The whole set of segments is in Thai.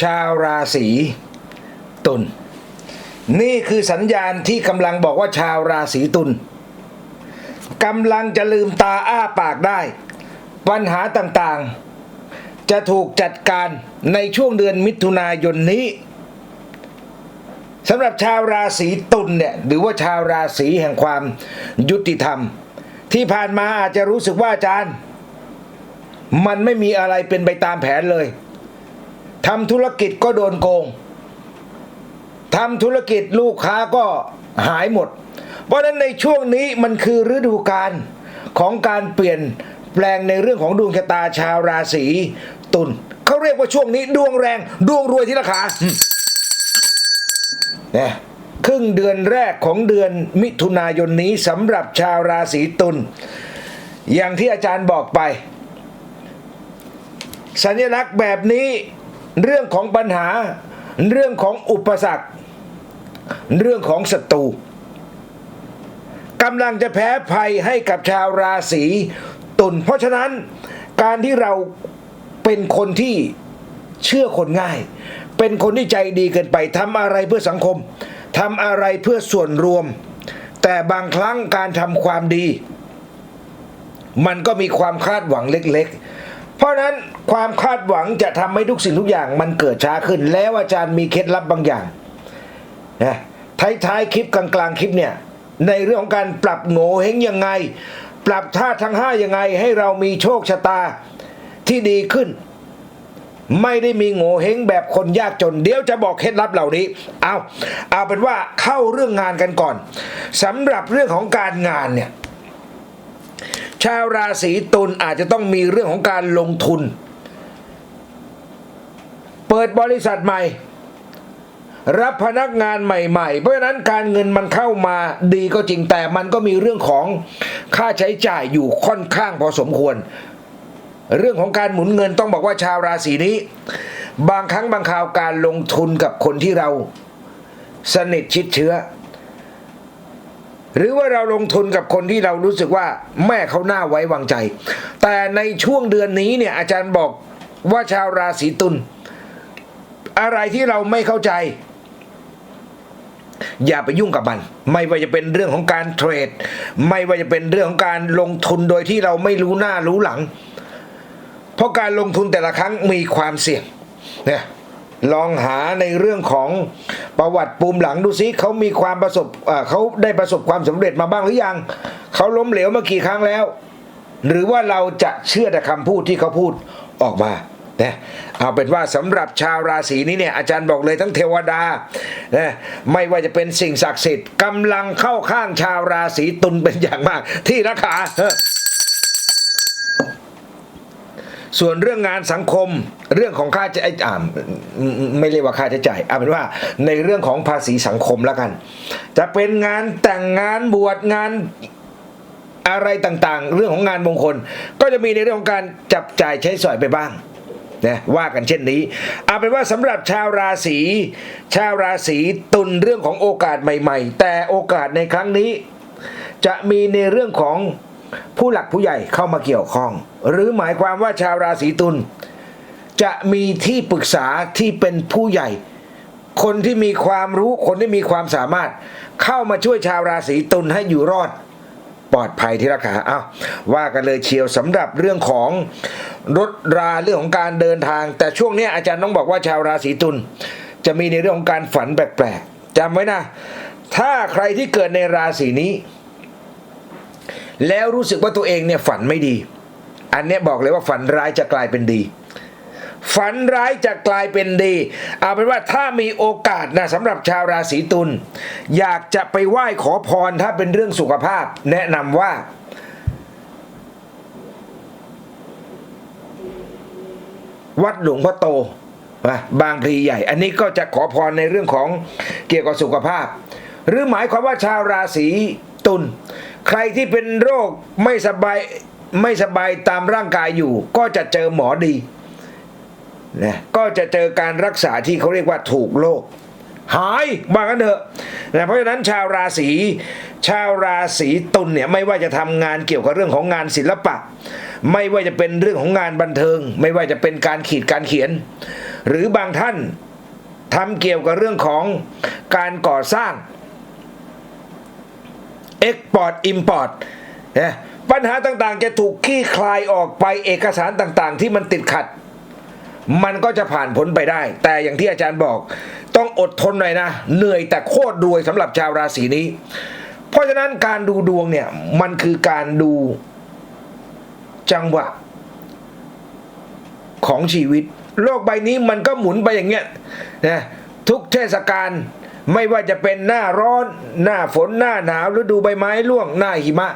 ชาวราศีตุลนี่คือสัญญาณที่กำลังบอกว่าชาวราศีตุลกำลังจะลืมตาอ้าปากได้ ปัญหาต่างๆ จะถูกจัดการในช่วงเดือนมิถุนายนนี้สำหรับชาวราศีตุลเนี่ยหรือว่าชาวราศีแห่งความยุติธรรม ที่ผ่านมาอาจจะรู้สึกว่าอาจารย์ มันไม่มีอะไรเป็นไปตามแผนเลย ทำธุรกิจก็โดนโกงทำธุรกิจลูกค้าก็หายหมด เพราะนั้นในช่วงนี้มันคือฤดูกาลของการเปลี่ยนแปลงในเรื่องของดวงชะตาชาวราศีตุลเขาเรียกว่าช่วงนี้ดวงแรงดวงรวยที่ราคาเนี่ยครึ่งเดือนแรกของเดือนมิถุนายนนี้สำหรับชาวราศีตุลอย่างที่อาจารย์บอกไป สัญลักษณ์แบบนี้ เรื่องของปัญหา เรื่องของอุปสรรค เรื่องของศัตรูกำลังจะแพ้ภัยให้กับชาวราศีตุลเพราะฉะนั้นการที่เราเป็นคนที่เชื่อคนง่าย เป็นคนที่ใจดีเกินไปทำอะไรเพื่อสังคมทำอะไรเพื่อส่วนรวม แต่บางครั้งการทำความดี มันก็มีความคาดหวังเล็กๆ เพราะฉะนั้นความคาดหวังจะทำให้ทุกสิ่งทุกอย่างมันเกิดช้าขึ้น แล้วอาจารย์มีเคล็ดลับบางอย่างนะท้ายๆคลิปกลางๆคลิปเนี่ยในเรื่องของการปรับโง่เฮงยังไง ปรับท่าทั้งห้ายังไงให้เรามีโชคชะตาที่ดีขึ้น ไม่ได้มีโง่เฮงแบบคนยากจน เดี๋ยวจะบอกเคล็ดลับเหล่านี้ เอาเอาเป็นว่าเข้าเรื่องงานกันก่อนสำหรับเรื่องของการงานเนี่ย ชาวราศีตุลอาจจะต้องมีเรื่องของการลงทุน เปิดบริษัทใหม่ รับพนักงานใหม่ ๆ เพราะฉะนั้นการเงินมันเข้ามาดีก็จริงแต่มันก็มีเรื่องของค่าใช้จ่ายอยู่ค่อนข้างพอสมควร เรื่องของการหมุนเงินต้องบอกว่าชาวราศีนี้ บางครั้งบางคราวการลงทุนกับคนที่เราสนิทชิดเชื้อ หรือว่าเราลงทุนกับคนที่เรารู้สึกว่าแม่เขาหน้าไว้วางใจ แต่ในช่วงเดือนนี้เนี่ยอาจารย์บอกว่าชาวราศีตุลอะไรที่เราไม่เข้าใจ อย่าไปยุ่งกับมัน ไม่ว่าจะเป็นเรื่องของการเทรด ไม่ว่าจะเป็นเรื่องของการลงทุนโดยที่เราไม่รู้หน้ารู้หลัง เพราะการลงทุนแต่ละครั้งมีความเสี่ยงเนี่ย ลองหาในเรื่องของประวัติปูมหลังดูซิเขามีความประสบเขาได้ประสบความสำเร็จมาบ้างหรือยังเขาล้มเหลวมากี่ครั้งแล้ว หรือว่าเราจะเชื่อแต่คำพูดที่เขาพูดออกมานะเอาเป็นว่าสำหรับชาวราศีนี้เนี่ยอาจารย์บอกเลยทั้งเทวดานะไม่ว่าจะเป็นสิ่งศักดิ์สิทธิ์กำลังเข้าข้างชาวราศีตุลเป็นอย่างมากที่ราคา ส่วนเรื่องงานสังคมเรื่องของค่าใช้อ่าไม่เรียกว่าค่าใช้จ่ายเอาเป็นว่าในเรื่องของภาษีสังคมแล้วกัน จะเป็นงานแต่งงานบวชงานอะไรต่างๆ เรื่องของงานมงคล ก็จะมีในเรื่องของการจับจ่ายใช้สอยไปบ้างนะว่ากันเช่นนี้เอาเป็นว่าสำหรับชาวราศีชาวราศีตุลเรื่องของโอกาสใหม่ ๆ แต่โอกาสในครั้งนี้ จะมีในเรื่องของ ผู้หลักผู้ใหญ่เข้ามาเกี่ยวข้อง หรือหมายความว่าชาวราศีตุลจะมีที่ปรึกษาที่เป็นผู้ใหญ่ คนที่มีความรู้คนที่มีความสามารถ เข้ามาช่วยชาวราศีตุลให้อยู่รอดปลอดภัยที่ราคาเอาว่ากันเลยเชียวสำหรับเรื่องของรถราเรื่องของการเดินทาง แต่ช่วงนี้อาจารย์ต้องบอกว่าชาวราศีตุลจะมีในเรื่องของการฝันแปลกๆจำไว้นะ ถ้าใครที่เกิดในราศีนี้ แล้วรู้สึกว่าตัวเองเนี่ยฝันไม่ดี อันเนี้ยบอกเลยว่าฝันร้ายจะกลายเป็นดี ฝันร้ายจะกลายเป็นดี เอาเป็นว่าถ้ามีโอกาสนะสำหรับชาวราศีตุลอยากจะไปไหว้ขอพรถ้าเป็นเรื่องสุขภาพ แนะนำว่าวัดหลวงพ่อโตนะบางพลีใหญ่ อันนี้ก็จะขอพรในเรื่องของเกี่ยวกับสุขภาพ หรือหมายความว่าชาวราศีตุล ใครที่เป็นโรคไม่สบายไม่สบายตามร่างกายอยู่ ก็จะเจอหมอดีนะก็จะเจอการรักษาที่เขาเรียกว่าถูกโรคหายบางกันเถอะนะเพราะฉะนั้นชาวราศีชาวราศีตุลเนี่ยไม่ว่าจะทำงานเกี่ยวกับเรื่องของงานศิลปะ ไม่ว่าจะเป็นเรื่องของงานบันเทิง ไม่ว่าจะเป็นการขีดการเขียน หรือบางท่านทำเกี่ยวกับเรื่องของการก่อสร้าง Export Import นะปัญหาต่างๆ จะถูกขี้คลายออกไปเอกสารต่างๆ ที่มันติดขัด มันก็จะผ่านพ้นไปได้ แต่อย่างที่อาจารย์บอก ต้องอดทนหน่อยนะ เหนื่อยแต่โคตรรวยสำหรับชาวราศีนี้ เพราะฉะนั้นการดูดวงเนี่ย มันคือการดูจังหวะ ของชีวิต โลกใบนี้มันก็หมุนไปอย่างเงี้ยนะทุกเทศกาล ไม่ว่าจะเป็นหน้าร้อน หน้าฝนหน้าหนาวฤดูใบไม้ร่วงหน้าหิมะ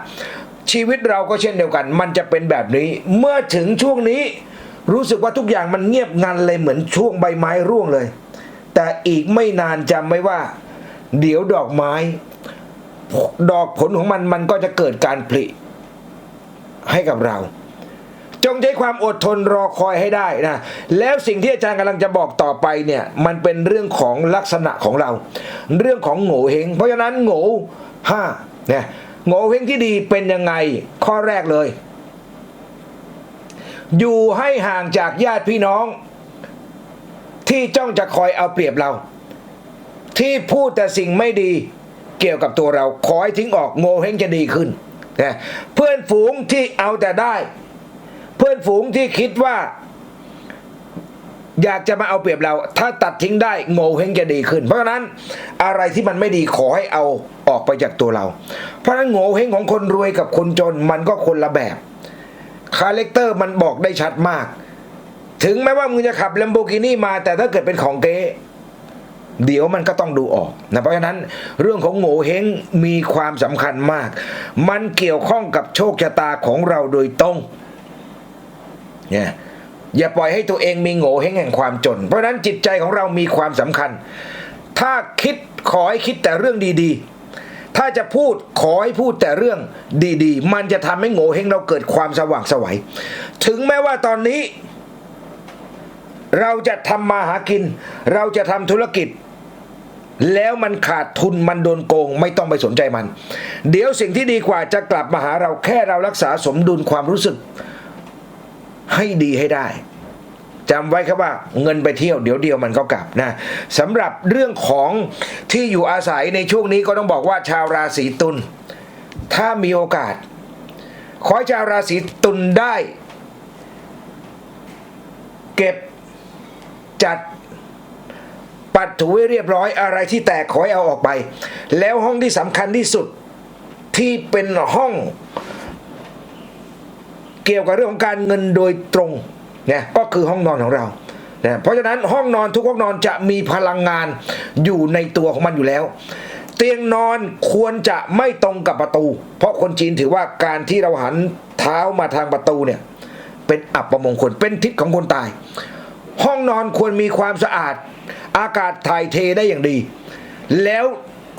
ชีวิตเราก็เช่นเดียวกัน มันจะเป็นแบบนี้ เมื่อถึงช่วงนี้ รู้สึกว่าทุกอย่างมันเงียบงันเลยเหมือนช่วงใบไม้ร่วงเลย แต่อีกไม่นานจำไว้ว่า เดี๋ยวดอกไม้ ดอกผลของมันมันก็จะเกิดการผลิให้กับเรา จงใช้ความอดทนรอคอยให้ได้นะแล้วสิ่งที่อาจารย์กำลังจะบอกต่อไปเนี่ยมันเป็นเรื่องของลักษณะของเรา เรื่องของโง่เฮงเพราะฉะนั้นโง่ห้าเนี่ยโง่เฮงที่ดีเป็นยังไงข้อแรกเลย อยู่ให้ห่างจากญาติพี่น้อง ที่จ้องจะคอยเอาเปรียบเรา ที่พูดแต่สิ่งไม่ดีเกี่ยวกับตัวเรา ขอให้ทิ้งออกโง่เฮงจะดีขึ้นนะเพื่อนฝูงที่เอาแต่ได้ พื่อนฝูงที่คิดว่า อยากจะมาเอาเปรียบเรา ถ้าตัดทิ้งได้โง่เฮงจะดีขึ้น เพราะฉะนั้นอะไรที่มันไม่ดีขอให้เอาออกไปจากตัวเรา เพราะฉะนั้นโง่เฮงของคนรวยกับคนจนมันก็คนละแบบคาแรคเตอร์มันบอกได้ชัดมาก ถึงแม้ว่ามึงจะขับ l ลมโบกินี่มา แต่ถ้าเกิดเป็นของเก๊เดี๋ยวมันก็ต้องดูออกนะเพราะฉะนั้นเรื่องของโง่เฮงมีความสำคัญมาก มันเกี่ยวข้องกับโชคชะตาของเราโดยตรง เนี่ยอย่าปล่อยให้ตัวเองมีโง่เฮงแห่งความจน เพราะนั้นจิตใจของเรามีความสำคัญ ถ้าคิดขอให้คิดแต่เรื่องดีๆ ถ้าจะพูดขอให้พูดแต่เรื่องดีๆ มันจะทำให้โง่เฮงเราเกิดความสว่างสวัย ถึงแม้ว่าตอนนี้ เราจะทำมาหากิน เราจะทำธุรกิจ แล้วมันขาดทุนมันโดนโกง ไม่ต้องไปสนใจมัน เดี๋ยวสิ่งที่ดีกว่าจะกลับมาหาเราแค่เรารักษาสมดุลความรู้สึก ให้ดีให้ได้จำไว้ครับว่าเงินไปเที่ยวเดี๋ยวเดียวมันก็กลับนะสำหรับเรื่องของที่อยู่อาศัยในช่วงนี้ก็ต้องบอกว่าชาวราศีตุลถ้ามีโอกาส ขอให้ชาวราศีตุลได้ เก็บจัดปัดถูให้เรียบร้อยอะไรที่แตกขอให้เอาออกไป แล้วห้องที่สำคัญที่สุดที่เป็นห้อง เกี่ยวกับเรื่องของการเงินโดยตรงเนี่ยก็คือห้องนอนของเรานะเพราะฉะนั้นห้องนอนทุกห้องนอนจะมีพลังงานอยู่ในตัวของมันอยู่แล้ว เตียงนอนควรจะไม่ตรงกับประตู เพราะคนจีนถือว่าการที่เราหันเท้ามาทางประตูเนี่ยเป็นอับประมงคลเป็นทิศของคนตาย ห้องนอนควรมีความสะอาด อากาศถ่ายเทได้อย่างดี แล้ว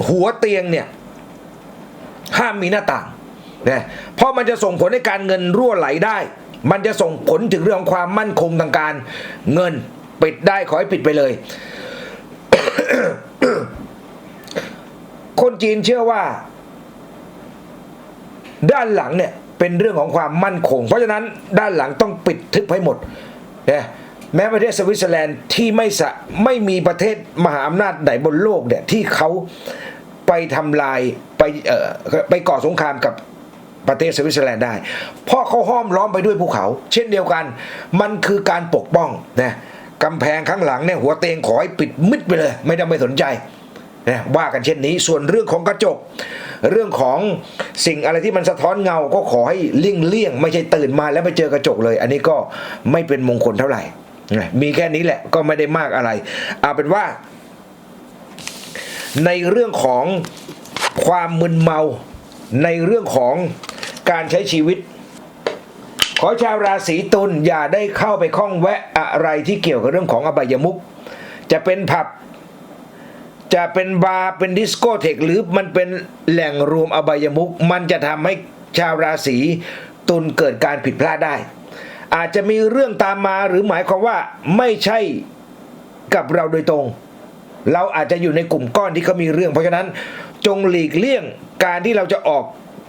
หัวเตียงเนี่ยห้ามมีหน้าต่าง นะเพราะมันจะส่งผลให้การเงินรั่วไหลได้ มันจะส่งผลถึงเรื่องของความมั่นคงทางการเงินปิดได้ขอให้ปิดไปเลย คนจีนเชื่อว่า ด้านหลังเนี่ยเป็นเรื่องของความมั่นคง เพราะฉะนั้นด้านหลังต้องปิดทึบให้หมดนะแม้ประเทศสวิตเซอร์แลนด์ที่ไม่สะไม่มีประเทศมหาอำนาจไหนบนโลกเนี่ยที่เขาไปทำลายไปเอ่อไปก่อสงครามกับ ประเทศสวิตเซอร์แลนด์ได้ เพราะเขาห้อมล้อมไปด้วยภูเขา เช่นเดียวกัน มันคือการปกป้องนะกำแพงข้างหลังเนี่ยหัวเตียงขอให้ปิดมิดไปเลย ไม่ต้องไปสนใจนะว่ากันเช่นนี้ส่วนเรื่องของกระจก เรื่องของสิ่งอะไรที่มันสะท้อนเงาก็ขอให้เลี่ยงเลี่ยงไม่ใช่ตื่นมาแล้วไปเจอกระจกเลย อันนี้ก็ไม่เป็นมงคลเท่าไหร่นะมีแค่นี้แหละก็ไม่ได้มากอะไรเอาเป็นว่า ในเรื่องของความมึนเมาในเรื่องของ การใช้ชีวิต ขอชาวราศีตุลอย่าได้เข้าไปข้องแวะอะไรที่เกี่ยวกับเรื่องของอบายมุขจะเป็นผับ จะเป็นบาร์เป็นดิสโกเทกหรือมันเป็นแหล่งรวมอบายมุขมันจะทำให้ชาวราศีตุลเกิดการผิดพลาดได้ อาจจะมีเรื่องตามมาหรือหมายความว่าไม่ใช่กับเราโดยตรง เราอาจจะอยู่ในกลุ่มก้อนที่เขามีเรื่อง เพราะฉะนั้นจงหลีกเลี่ยงการที่เราจะออก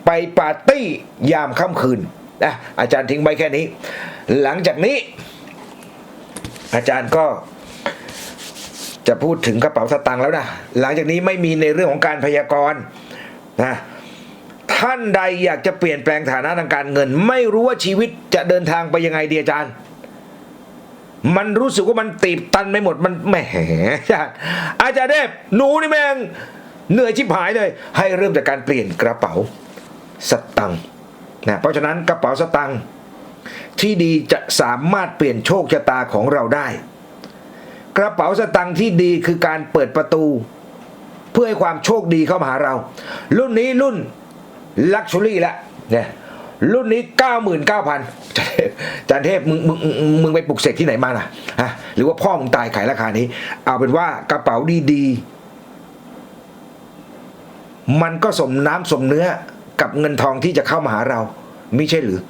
ไปปาร์ตี้ยามค่ำคืนนะอาจารย์ทิ้งไว้แค่นี้ หลังจากนี้ อาจารย์ก็จะพูดถึงกระเป๋าสตางค์แล้วนะ หลังจากนี้ไม่มีในเรื่องของการพยากรณ์นะท่านใดอยากจะเปลี่ยนแปลงฐานะทางการเงิน ไม่รู้ว่าชีวิตจะเดินทางไปยังไงดีอาจารย์ มันรู้สึกว่ามันตีบตันไปหมดมันแหมอาจารย์อาจารย์เดฟหนูนี่แม่งเหนื่อยชิบหายเลย ให้เริ่มจากการเปลี่ยนกระเป๋า สตังค์นะเพราะฉะนั้นกระเป๋าสตังค์ที่ดีจะสามารถเปลี่ยนโชคชะตาของเราได้ กระเป๋าสตังค์ที่ดีคือการเปิดประตู เพื่อให้ความโชคดีเข้ามาหาเรา รุ่นนี้รุ่นลักชัวรี่ละเนี่ยรุ่นนี้ 99,000จันเทพมึงมึงมึงมึงไปปลุกเสกที่ไหนมาน่ะฮะหรือว่าพ่อมึงตายขายราคานี้ เอาเป็นว่ากระเป๋าดีๆ มันก็สมน้ำสมเนื้อ กับเงินทองที่จะเข้ามาหาเราไม่ใช่หรือ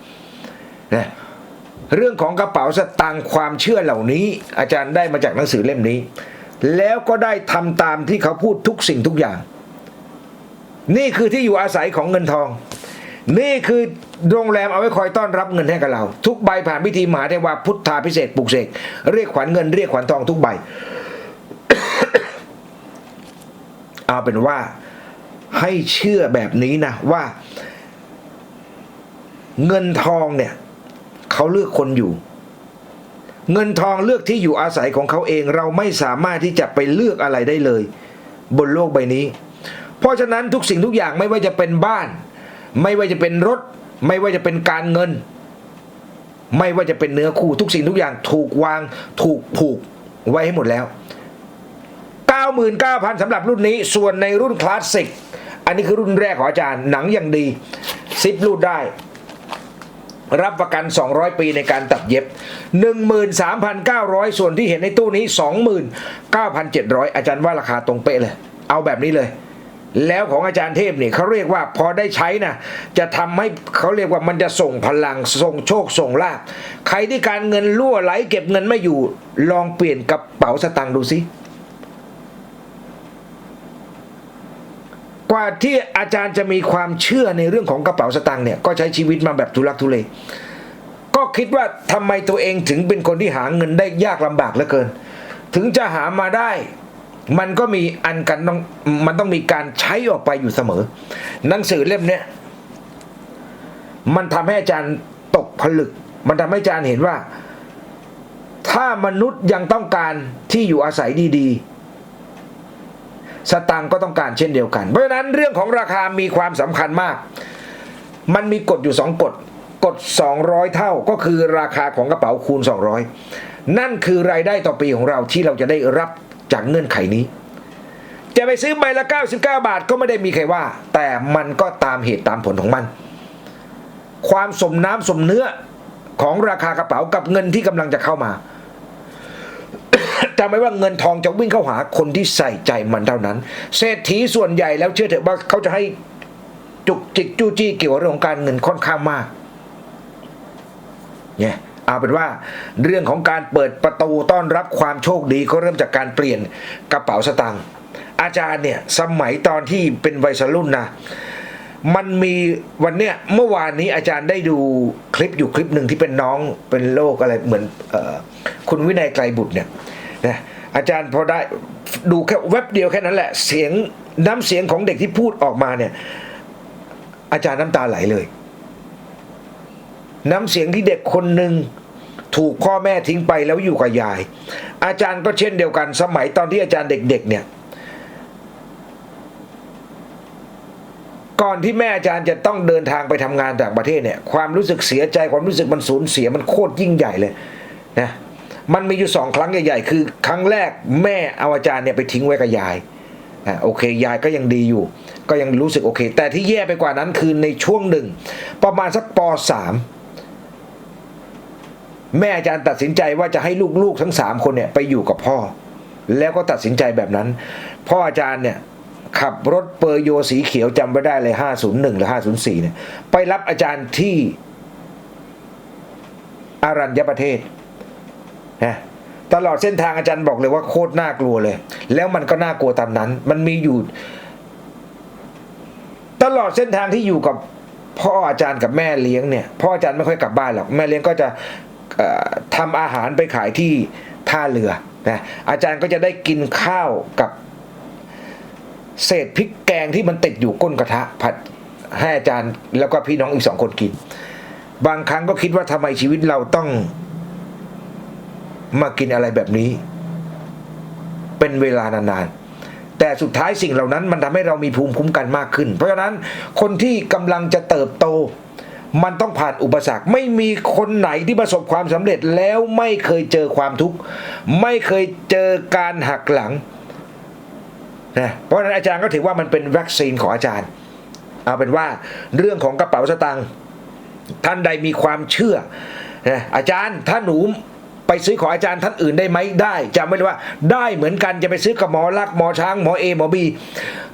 นะเรื่องของกระเป๋าสตางค์ความเชื่อเหล่านี้ อาจารย์ได้มาจากหนังสือเล่มนี้ แล้วก็ได้ทำตามที่เขาพูดทุกสิ่งทุกอย่าง นี่คือที่อยู่อาศัยของเงินทอง นี่คือโรงแรมเอาไว้คอยต้อนรับเงินให้กับเรา ทุกใบผ่านพิธีมหาเทวาพุทธาพิเศษปลุกเสกเรียกขวัญเงินเรียกขวัญทองทุกใบ เอาเป็นว่า ให้เชื่อแบบนี้นะว่า เงินทองเนี่ยเขาเลือกคนอยู่ เงินทองเลือกที่อยู่อาศัยของเขาเองเราไม่สามารถที่จะไปเลือกอะไรได้เลย บนโลกใบนี้ เพราะฉะนั้นทุกสิ่งทุกอย่างไม่ว่าจะเป็นบ้าน ไม่ว่าจะเป็นรถ ไม่ว่าจะเป็นการเงิน ไม่ว่าจะเป็นเนื้อคู่ทุกสิ่งทุกอย่างถูกวางถูกผูกไว้ให้หมดแล้ว 99,000สำหรับรุ่นนี้ส่วนในรุ่นคลาสสิก อันนี้คือรุ่นแรกของอาจารย์หนังอย่างดีซิปรูดได้ รับประกัน 200 ปีในการตัดเย็บ 13,900 ส่วนที่เห็นในตู้นี้ 29,700 อาจารย์ว่าราคาตรงเป๊ะเลย เอาแบบนี้เลยแล้วของอาจารย์เทพเนี่ยเขาเรียกว่าพอได้ใช้นะจะทำให้เขาเรียกว่ามันจะส่งพลังส่งโชคส่งลาภใครที่การเงินรั่วไหลเก็บเงินไม่อยู่ ลองเปลี่ยนกระเป๋าสตางค์ดูสิ กว่าที่อาจารย์จะมีความเชื่อในเรื่องของกระเป๋าสตางค์เนี่ยก็ใช้ชีวิตมาแบบทุลักทุเลก็คิดว่าทำไมตัวเองถึงเป็นคนที่หาเงินได้ยากลำบากเหลือเกิน ถึงจะหามาได้ มันก็มีอันกันต้องมันต้องมีการใช้ออกไปอยู่เสมอ หนังสือเล่มเนี้ยมันทำให้อาจารย์ตกผลึก มันทำให้อาจารย์เห็นว่า ถ้ามนุษย์ยังต้องการที่อยู่อาศัยดีๆ สตางค์ก็ต้องการเช่นเดียวกัน เพราะฉะนั้นเรื่องของราคามีความสำคัญมาก มันมีกฎอยู่สองกฎ กฎ 200 เท่าก็คือราคาของกระเป๋าคูณ 200 นั่นคือรายได้ต่อปีของเราที่เราจะได้รับจากเงื่อนไขนี้ จะไปซื้อใบละ 99 บาทก็ไม่ได้มีใครว่า แต่มันก็ตามเหตุตามผลของมัน ความสมน้ำสมเนื้อของราคากระเป๋ากับเงินที่กำลังจะเข้ามา จำไว้ว่าเงินทองจะวิ่งเข้าหาคนที่ใส่ใจมันเท่านั้น เศรษฐีส่วนใหญ่แล้วเชื่อเถอะว่าเขาจะให้จุกจิกจู้จี้เกี่ยวกับเรื่องของการเงินค่อนข้างมาก เนี่ยเอาเป็นว่าเรื่องของการเปิดประตูต้อนรับความโชคดีก็เริ่มจากการเปลี่ยนกระเป๋าสตางค์อาจารย์เนี่ยสมัยตอนที่เป็นวัยรุ่นนะมันมีวันเนี้ยเมื่อวานนี้อาจารย์ได้ดูคลิปอยู่คลิปหนึ่งที่เป็นน้องเป็นโรคอะไรเหมือนอคุณวินัยไกรบุตรเนี่ย นะอาจารย์พอได้ดูแค่เว็บเดียวแค่นั้นแหละ เสียงน้ำเสียงของเด็กที่พูดออกมาเนี่ย อาจารย์น้ำตาไหลเลย น้ำเสียงที่เด็กคนหนึ่งถูกพ่อแม่ทิ้งไปแล้วอยู่กับยาย อาจารย์ก็เช่นเดียวกัน สมัยตอนที่อาจารย์เด็ก ๆ เนี่ย ก่อนที่แม่อาจารย์จะต้องเดินทางไปทำงานต่างประเทศเนี่ย ความรู้สึกเสียใจความรู้สึกมันสูญเสียมันโคตรยิ่งใหญ่เลยนะ มันมีอยู่สองครั้งใหญ่ๆ คือ ครั้งแรกแม่เอาอาจารย์เนี่ยไปทิ้งไว้กับยายอะโอเค ยายก็ยังดีอยู่ ก็ยังรู้สึกโอเค แต่ที่แย่ไปกว่านั้นคือในช่วงหนึ่ง ประมาณสักปสามแม่อาจารย์ตัดสินใจว่าจะให้ลูกๆทั้งสามคนเนี่ยไปอยู่กับพ่อ แล้วก็ตัดสินใจแบบนั้น พ่ออาจารย์เนี่ยขับรถเปอร์โยสีเขียวจำไม่ได้เลย 501 หรือ 504 เนี่ย ไปรับอาจารย์ที่อารัญญประเทศ นะตลอดเส้นทางอาจารย์บอกเลยว่าโคตรน่ากลัวเลย แล้วมันก็น่ากลัวตามนั้น มันมีอยู่ ตลอดเส้นทางที่อยู่กับพ่ออาจารย์กับแม่เลี้ยงเนี่ยพ่ออาจารย์ไม่ค่อยกลับบ้านหรอกแม่เลี้ยงก็จะเอ่อทำอาหารไปขายที่ท่าเรือนะอาจารย์ก็จะได้กินข้าวกับเศษพริกแกงที่มันติดอยู่ก้นกระทะผัดให้อาจารย์แล้วก็พี่น้องอีกสองคนกิน บางครั้งก็คิดว่าทำไมชีวิตเราต้อง มากินอะไรแบบนี้ เป็นเวลานานๆ แต่สุดท้ายสิ่งเหล่านั้น มันทำให้เรามีภูมิคุ้มกันมากขึ้น เพราะฉะนั้นคนที่กำลังจะเติบโต มันต้องผ่านอุปสรรค ไม่มีคนไหนที่ประสบความสำเร็จแล้วไม่เคยเจอความทุกข์ ไม่เคยเจอการหักหลังนะเพราะฉะนั้นอาจารย์ก็ถือว่ามันเป็นวัคซีนของอาจารย์ เอาเป็นว่าเรื่องของกระเป๋าสตางค์ท่านใดมีความเชื่อนะอาจารย์ถ้าหนู ไปซื้อของอาจารย์ท่านอื่นได้ไหมได้จำไว้เลยว่าได้เหมือนกันจะไปซื้อกับหมอลักหมอช้างหมอเอหมอบี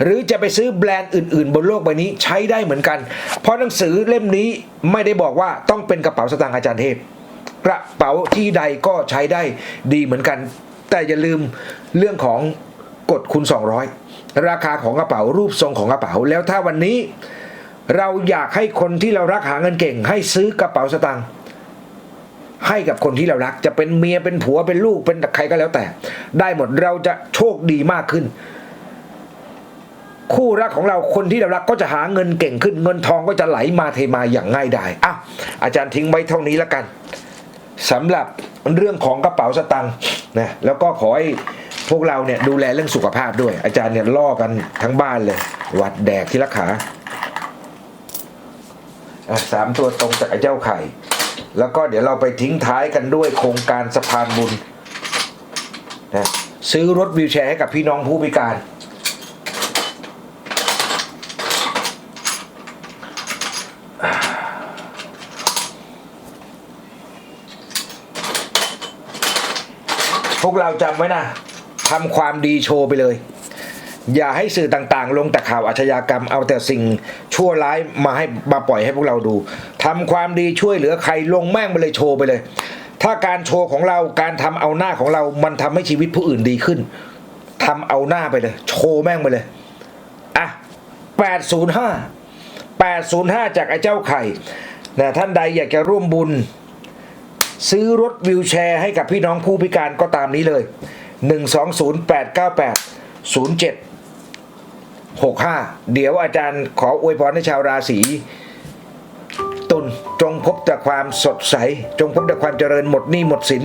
หรือจะไปซื้อแบรนด์อื่น ๆ บนโลกใบนี้ใช้ได้เหมือนกัน เพราะหนังสือเล่มนี้ไม่ได้บอกว่าต้องเป็นกระเป๋าสตางค์อาจารย์เทพกระเป๋าที่ใดก็ใช้ได้ดีเหมือนกัน แต่อย่าลืมเรื่องของกฎคูณ200 ราคาของกระเป๋ารูปทรงของกระเป๋า แล้วถ้าวันนี้ เราอยากให้คนที่เรารักหาเงินเก่ง ให้ซื้อกระเป๋าสตางค์ ให้กับคนที่เรารัก จะเป็นเมียเป็นผัวเป็นลูกเป็นใครก็แล้วแต่ ได้หมดเราจะโชคดีมากขึ้น คู่รักของเราคนที่เรารักก็จะหาเงินเก่งขึ้น เงินทองก็จะไหลมาเทมาอย่างง่ายดายอะอาจารย์ทิ้งไว้เท่านี้แล้วกันสำหรับเรื่องของกระเป๋าสตังค์นะแล้วก็ขอให้พวกเราเนี่ยดูแลเรื่องสุขภาพด้วย อาจารย์เนี่ยล่อกันทั้งบ้านเลย หวัดแดกที่ละขาสามตัวตรงจากไอ้เจ้าไข่ แล้วก็เดี๋ยวเราไปทิ้งท้ายกันด้วยโครงการสะพานบุญนะซื้อรถวิวแชร์ให้กับพี่น้องผู้พิการ พวกเราจำไว้นะทำความดีโชว์ไปเลย อย่าให้สื่อต่างๆ ลงแต่ข่าวอาชญากรรมเอาแต่สิ่งชั่วร้ายมาให้มาปล่อยให้พวกเราดูทำความดีช่วยเหลือใครลงแม่งไปเลยโชว์ไปเลย ถ้าการโชว์ของเราการทำเอาหน้าของเรา มันทำให้ชีวิตผู้อื่นดีขึ้นทำเอาหน้าไปเลย โชว์แม่งไปเลยอะ805 805 จากไอ้เจ้าไข่นะท่านใดอยากจะร่วมบุญ ซื้อรถวิวแชร์ให้กับพี่น้องผู้พิการก็ตามนี้เลย 120-898-07 65 เดี๋ยวอาจารย์ขออวยพรให้ชาวราศีตุลจงพบแต่ความสดใส จงพบแต่ความเจริญหมดหนี้หมดสิน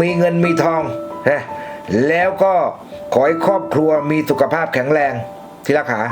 มีเงินมีทองนะแล้วก็ขอให้ครอบครัวมีสุขภาพแข็งแรงที่รักขา